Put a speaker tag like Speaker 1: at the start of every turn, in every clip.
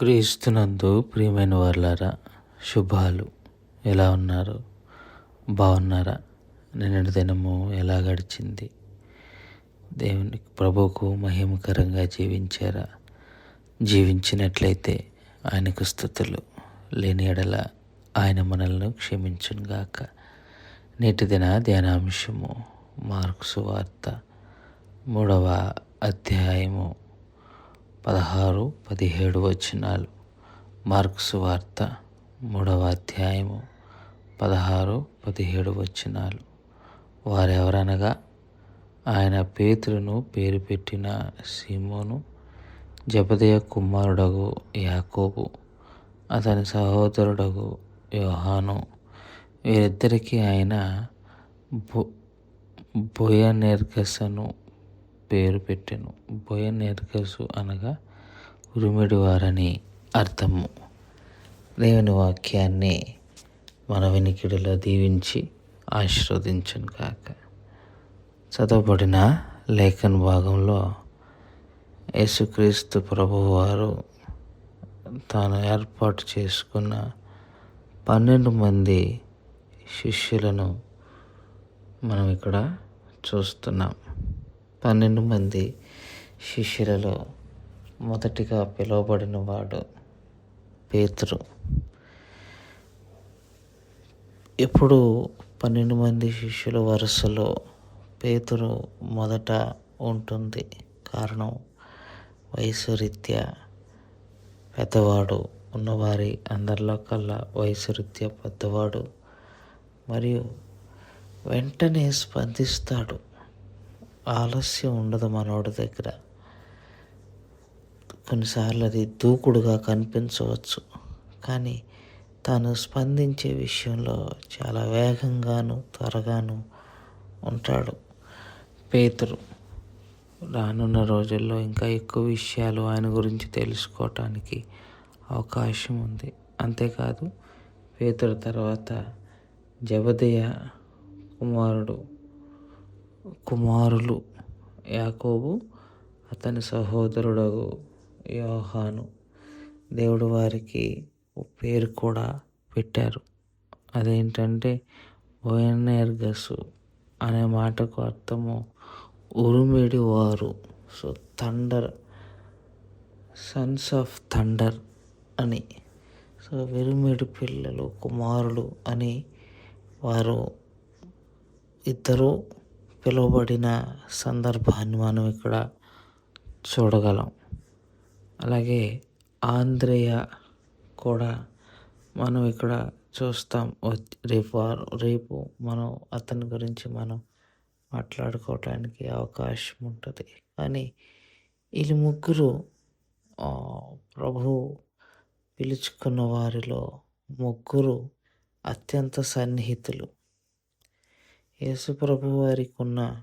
Speaker 1: క్రీస్తునందు ప్రియమైన వారులారా శుభాలు. ఎలా ఉన్నారు? బాగున్నారా? నిన్నటి దినము ఎలా గడిచింది? దేవుని ప్రభువుకు మహిమకరంగా జీవించారా? జీవించినట్లయితే ఆయనకు స్థుతులు లేని ఎడల ఆయన మనల్ని క్షమించునుగాక నేటి దిన ధ్యానాంశము మార్క్సు వార్త మూడవ అధ్యాయము పదహారు పదిహేడు వచనాలు. మార్క్స్ వార్త మూడవ అధ్యాయము పదహారు పదిహేడు వచనాలు. వారెవరనగా ఆయన పేతురును పేరు పెట్టిన సీమోను జపదయ కుమారుడగు యాకోబు అతని సహోదరుడగు యోహాను. వీరిద్దరికీ ఆయన బొ బొయనెర్గసను పేరు పెట్టెను. బొయనెర్గసు అనగా ఉరిమిడి వారని అర్థము. దేవుని వాక్యాన్ని మన వినికిడిలో దీవించి ఆశీర్వదించను కాక చదవబడిన లేఖన భాగంలో యేసుక్రీస్తు ప్రభువారు తాను ఏర్పాటు చేసుకున్న పన్నెండు మంది శిష్యులను మనం ఇక్కడ చూస్తున్నాం. పన్నెండు మంది శిష్యులలో మొదటిగా పిలువబడిన వాడు పేతురు. ఎప్పుడు పన్నెండు మంది శిష్యుల వరుసలో పేతురు మొదట ఉంటుంది. కారణం వయసు రీత్యా పెద్దవాడు ఉన్నవారి అందరిలో కల్లా వయసు రీత్యా పెద్దవాడు మరియు వెంటనే స్పందిస్తాడు. ఆలస్యం ఉండదు మనోడి దగ్గర. కొన్నిసార్లు అది దూకుడుగా కనిపించవచ్చు. కానీ తాను స్పందించే విషయంలో చాలా వేగంగాను త్వరగాను ఉంటాడు. పేతురు రానున్న రోజుల్లో ఇంకా ఎక్కువ విషయాలు ఆయన గురించి తెలుసుకోవటానికి అవకాశం ఉంది. అంతేకాదు పేతురు తర్వాత జబదయ కుమారుడు కుమారులు యాకోబు అతని సహోదరుడు యోహాను. దేవుడు వారికి పేరు కూడా పెట్టారు. అదేంటంటే బోయనెర్గసు అనే మాటకు అర్థము ఉరుమిడి వారు so thunder sons of thunder అని. సో విరుమిడి పిల్లలు కుమారులు అని వారు ఇద్దరు పిలువబడిన సందర్భాన్ని మనం ఇక్కడ చూడగలం. అలాగే ఆంధ్రేయ కూడా మనం ఇక్కడ చూస్తాం. రేపు రేపు మనం అతని గురించి మనం మాట్లాడుకోవటానికి అవకాశం ఉంటుంది. కానీ వీళ్ళు ముగ్గురు ప్రభు పిలుచుకున్న వారిలో ముగ్గురు అత్యంత సన్నిహితులు. యేసుప్రభు వారికి ఉన్న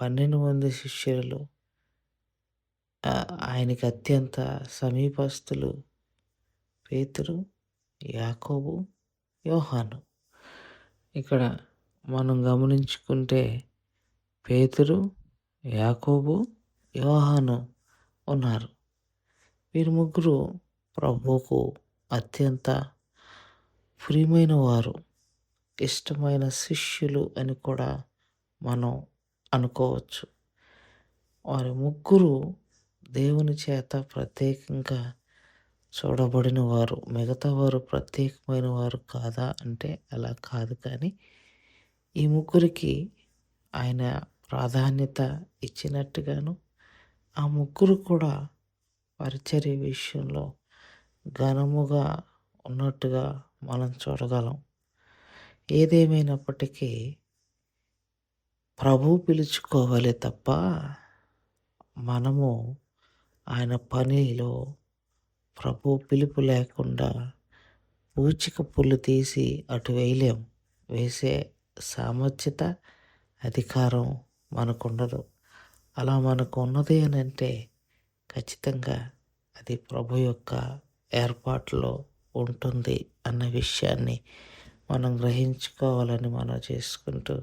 Speaker 1: పన్నెండు మంది శిష్యులు ఆయనకి అత్యంత సమీపస్తులు పేతురు యాకోబు యోహాను. ఇక్కడ మనం గమనించుకుంటే పేతురు యాకోబు యోహాను ఉన్నారు. వీరు ముగ్గురు ప్రభువుకు అత్యంత ప్రియమైన వారు. ఇష్టమైన శిష్యులు అని కూడా మనం అనుకోవచ్చు. వారి ముగ్గురు దేవుని చేత ప్రత్యేకంగా చూడబడిన వారు మిగతా వారు ప్రత్యేకమైన వారు కాదా అంటే అలా కాదు కానీ ఈ ముగ్గురికి ఆయన ప్రాధాన్యత ఇచ్చినట్టుగాను ఆ ముగ్గురు కూడా పరిచర్య విషయంలో ఘనముగా ఉన్నట్టుగా మనం చూడగలం. ఏదేమైనప్పటికీ ప్రభు పిలుచుకోవాలి తప్ప మనము ఆయన పనిలో ప్రభు పిలుపు లేకుండా పూచిక పుల్లు తీసి అటు వేయలేం. వేసే సామర్థ్యత అధికారం మనకుండదు. అలా మనకు ఉన్నది అని అంటే ఖచ్చితంగా అది ప్రభు యొక్క ఏర్పాట్లో ఉంటుంది అన్న విషయాన్ని మనం గ్రహించుకోవాలని మనం చేసుకుంటూ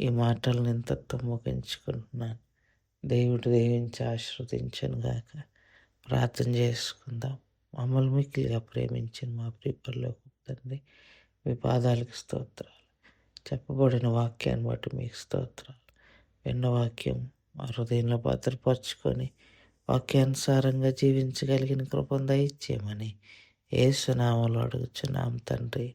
Speaker 1: ఈ మాటలను ఇంతతో ముగించుకుంటున్నాను దేవుడు దీవించి ఆశ్రవదించను గాక. ప్రార్థన చేసుకుందాం. మమ్మల్ని మిక్కిలిగా ప్రేమించిన మా ప్రిపర్లో తండ్రి మీ పాదాలకు స్తోత్రాలు. చెప్పబడిన వాక్యాన్ని బట్టి మీకు స్తోత్రాలు. విన్న వాక్యం మా హృదయంలో భద్రపరుచుకొని వాక్యానుసారంగా జీవించగలిగిన కృపను దయచేయమని ఏసునామంలో అడుగుచున్నాం తండ్రి.